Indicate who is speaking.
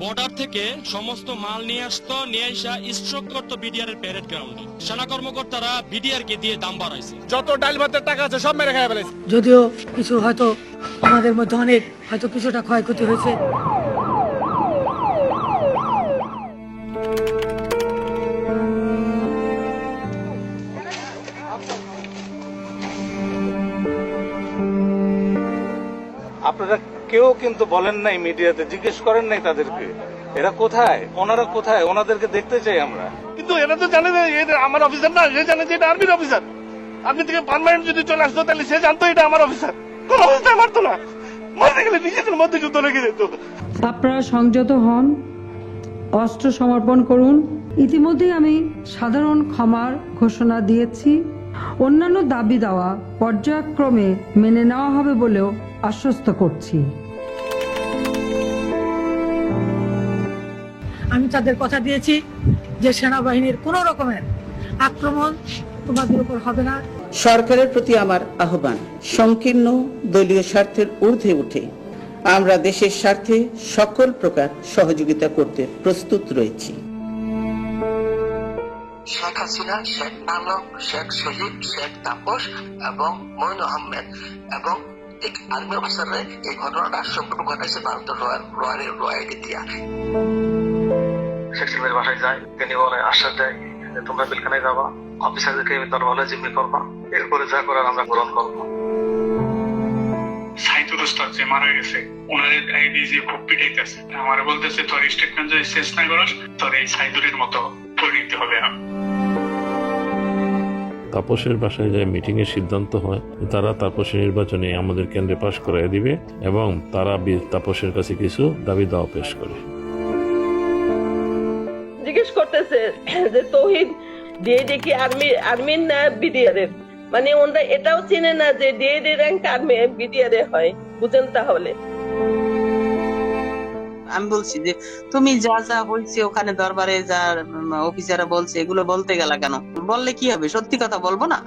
Speaker 1: Border থেকে সমস্ত মাল নিয়ে আসতো নিয়ে আসা স্ট্রোক করতো বিডিআর এর প্যারেড গ্রাউন্ডে সেনা কর্মকর্তারা বিডিআর কে দিয়ে দাম বাড়াইছে।
Speaker 2: যত ডাল ভাতের টাকা আছে সব মেরে খাই ফেলেছে
Speaker 3: যদিও কিছু হয়তো আমাদের মধ্যে অনেক হয়তো কিছুটা ক্ষয়ক্ষতি হয়েছে।
Speaker 4: আপনারা কেউ কিন্তু বলেন নাই মিডিয়াতে জিজ্ঞেস করেন নাই তাদেরকে এরা কোথায়? ওনারা কোথায়? ওনাদেরকে দেখতে চাই আমরা।
Speaker 2: কিন্তু এরা তো জানে না আমার অফিসার না সে জানে যে এটা আর্মির অফিসার। আপনি থেকে পার্মানেন্ট যদি চলে আসতো তাহলে সে জানতো এটা আমার অফিসার। কোন অবস্থায় মারতো না। মারতে গেলে নিজেদের মধ্যে যুদ্ধ লেগে যেত।
Speaker 5: আপনারা সংযত হন অস্ত্র সমর্পণ করুন। ইতিমধ্যেই আমি সাধারণ ক্ষমার ঘোষণা দিয়েছি। অন্যান্য দাবি দেওয়া পর্যায়ক্রমে মেনে নেওয়া হবে বলেও আশ্বস্ত করছি।
Speaker 3: আমি তাদের কথা দিয়েছি যে সেনাবাহিনীর কোনো রকমের আক্রমণ তোমাদের উপর হবে না।
Speaker 6: সরকারের প্রতি আমার আহ্বান সংকীর্ণ দলীয় স্বার্থের ঊর্ধ্বে উঠে আমরা দেশের স্বার্থে সকল প্রকার সহযোগিতা করতে প্রস্তুত রয়েছি।
Speaker 7: শেখ হাসিনা শেখ নানক শেখ শহীদ শেখ তাপস এবং মইন আহমেদ এবং এক আর্মি অফিসাররা এই ঘটনাটা সম্পূর্ণ ঘটাইছে ভারতের রয়্যাল রয়্যাল রয়্যাল দিয়া
Speaker 8: শেখ সাহেবের বাসায় যায় তিনি বলে আশ্বাস দেয় তোমরা যাবা অফিসারদেরকে জিম্মি করবা এরপরে যা করার আমরা গ্রহণ করব।
Speaker 9: সাইদুল উস্তাদ যে মারা গেছে ওনার আইডি যে খুব পিটাইতেছে আমার বলতেছে তোর স্টেটমেন্ট যদি শেষ না করস তোর এই সাইদুলের মতো পরিণতি হবে আর
Speaker 10: তাপসের বাসায় যে মিটিং এর সিদ্ধান্ত হয়, তারা তাপসের নির্বাচনে আমাদের কেন্দ্রে পাশ করাই দিবে এবং তারা তাপসের কাছে কিছু দাবি দাওয়া পেশ করে।
Speaker 11: জিজ্ঞেস করতেছে যে তৌহিদ ডিএডি কি আর্মি, আর্মির না বিডিআর এর মানে ওনারা এটাও চেনে না যে ডিএডি র্যাঙ্ক আর্মি, বিডিআর হয়, বুঝেন তাহলে।
Speaker 6: আমি বলছি যে, তুমি যা যা হয়েছে ওখানে দরবারে যা অফিসাররা বলছে, এগুলো বলতে গেলা কেন? বললে কি হবে? সত্যি কথা বলব না?